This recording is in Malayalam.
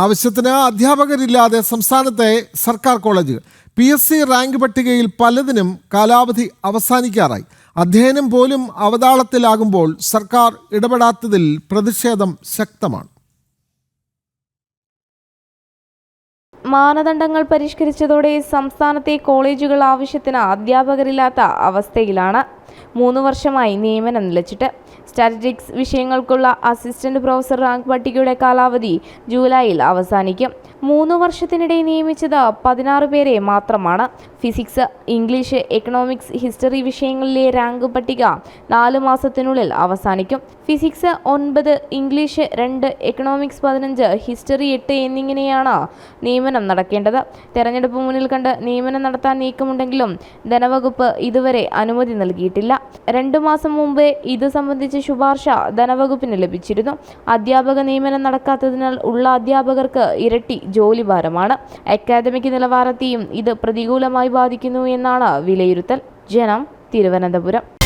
ആവശ്യത്തിന് അധ്യാപകരില്ലാതെ സംസ്ഥാനത്തെ സർക്കാർ കോളേജുകൾ. പി എസ് സി റാങ്ക് പട്ടികയിൽ പലതിനും കാലാവധി അവസാനിക്കാറായി. അധ്യയനം പോലും അവതാളത്തിലാകുമ്പോൾ സർക്കാർ ഇടപെടാത്തതിൽ പ്രതിഷേധം ശക്തമാണ്. മാനദണ്ഡങ്ങൾ പരിഷ്കരിച്ചതോടെ സംസ്ഥാനത്തെ കോളേജുകൾ ആവശ്യത്തിന് അധ്യാപകരില്ലാത്ത അവസ്ഥയിലാണ്. മൂന്ന് വർഷമായി നിയമനം നിലച്ചിട്ട്. സ്റ്റാറ്റിസ്റ്റിക്സ് വിഷയങ്ങൾക്കുള്ള അസിസ്റ്റന്റ് പ്രൊഫസർ റാങ്ക് പട്ടികയുടെ കാലാവധി ജൂലൈയിൽ അവസാനിക്കും. മൂന്ന് വർഷത്തിനിടെ നിയമിച്ചത് പതിനാറ് പേരെ മാത്രമാണ്. ഫിസിക്സ് ഇംഗ്ലീഷ് എക്കണോമിക്സ് ഹിസ്റ്ററി വിഷയങ്ങളിലെ റാങ്ക് പട്ടിക നാല് മാസത്തിനുള്ളിൽ അവസാനിക്കും. ഫിസിക്സ് ഒൻപത് ഇംഗ്ലീഷ് രണ്ട് എക്കണോമിക്സ് പതിനഞ്ച് ഹിസ്റ്ററി എട്ട് എന്നിങ്ങനെയാണ് നിയമനം നടക്കേണ്ടത്. തെരഞ്ഞെടുപ്പ് മുന്നിൽ കണ്ട് നിയമനം നടത്താൻ നീക്കമുണ്ടെങ്കിലും ധനവകുപ്പ് ഇതുവരെ അനുമതി നൽകിയിട്ടില്ല. രണ്ടു മാസം മുമ്പേ ഇത് സംബന്ധിച്ച ശുപാർശ ധനവകുപ്പിന് ലഭിച്ചിരുന്നു. അധ്യാപക നിയമനം നടക്കാത്തതിനാൽ ഉള്ള അധ്യാപകർക്ക് ഇരട്ടി ജോലിഭാരമാണ്. അക്കാദമിക് നിലവാരത്തെയും ഇത് പ്രതികൂലമായി ബാധിക്കുന്നു എന്നാണ് വിലയിരുത്തൽ. ജനം തിരുവനന്തപുരം.